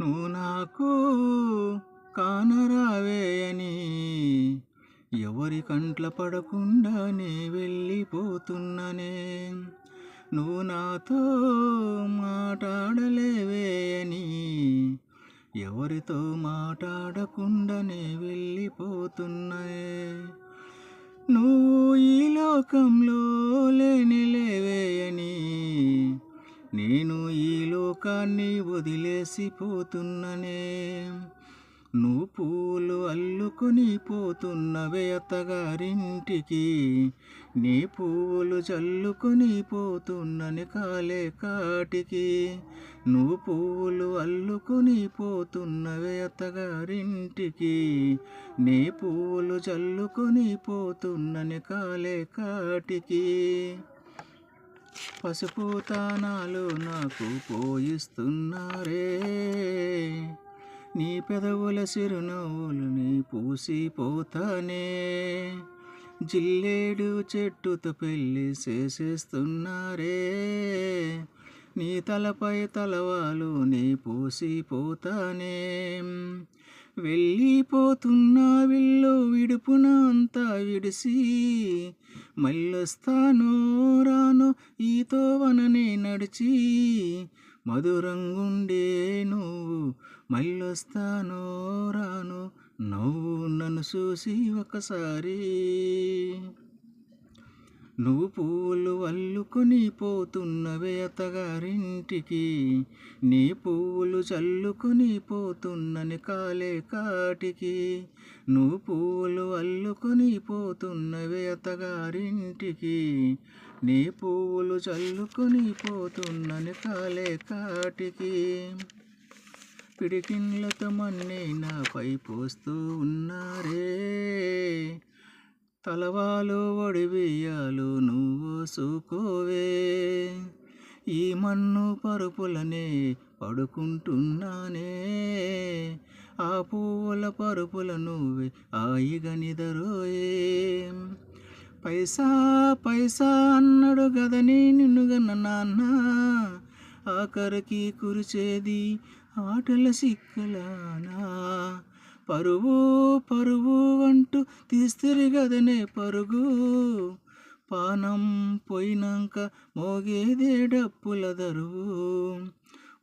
నువ్వు నాకు కానరావేయని. ఎవరి కంట్ల పడకుండానే వెళ్ళిపోతున్ననే. నువ్వు నాతో మాట్లాడలేవేయని. ఎవరితో మాట్లాడకుండానే వెళ్ళిపోతున్నాయే నువ్వు ఈ లోకంలో లోకాన్ని వదిలేసిపోతున్ననే నువ్వు పూలు అల్లుకొని పోతున్నవే అత్తగారింటికి. నీ పువ్వులు చల్లుకొని పోతున్నని కాలే కాటికి. నువ్వు పువ్వులు అల్లుకొని పోతున్నవే అత్తగారింటికి. నీ పువ్వులు చల్లుకొని పోతున్నని కాలే కాటికి. పసుపుతానాలు నాకు పోయిస్తున్నారే. నీ పెదవుల చిరునవ్వులని పూసిపోతానే. జిల్లేడు చెట్టుతో పెళ్ళి చేసేస్తున్నారే. నీ తలపై తలవాలు నీ పూసిపోతానే. వెళ్ళిపోతున్నా విల్లు విడుపున అంతా విడిసి మళ్ళొస్తానో రానో ఈతో వననే నడిచి మధురంగుండే నువ్వు మళ్ళొస్తానో రాను నవ్వు నన్ను చూసి ఒకసారి. నువ్వు పువ్వులు అల్లుకొని పోతున్నవే అత్తగారింటికి. నీ పువ్వులు చల్లుకొని పోతున్నని కాలే కాటికి. నువ్వు పువ్వులు అల్లుకొని పోతున్నవే అత్తగారింటికి. నీ పువ్వులు చల్లుకొని పోతున్నని కాలే కాటికి. పిడికిన్లతో మన్నే నాపై పోస్తూ ఉన్నారే. తలవాలు ఒడివియ్యాలు నువ్వు సూకోవే. ఈ మన్ను పరుపులనే పడుకుంటున్నానే. ఆ పువ్వుల పరుపుల నువ్వే ఆయిగా నిదరోయే. పైసా పైసా అన్నాడు గదని నిన్నుగన్న నాన్న. ఆఖరికి కురిచేది ఆటల సిక్కలానా. పరువు పరువు అంటూ తీస్తిరిగదనే పరుగు. పానం పోయినాక మోగేదే డప్పుల దరువు.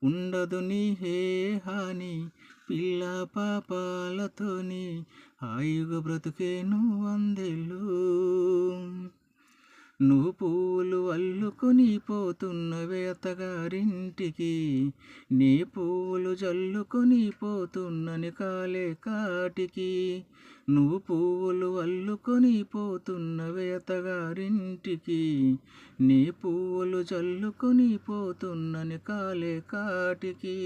ఉండదు నీ హే హాని పిల్ల పాపాలతోని హాయిగా బ్రతుకేను అందేళ్ళు. నువ్వు పూలు అల్లుకుని పోతున్నవే అత్తగారింటికి నీ పూలు జల్లుకుని పోతున్నని కాలే కాటికి. నువ్వు పూలు అల్లుకొని పోతున్నవే అత్తగారింటికి నీ పూలు జల్లుకొని పోతున్నని కాలే కాటికి.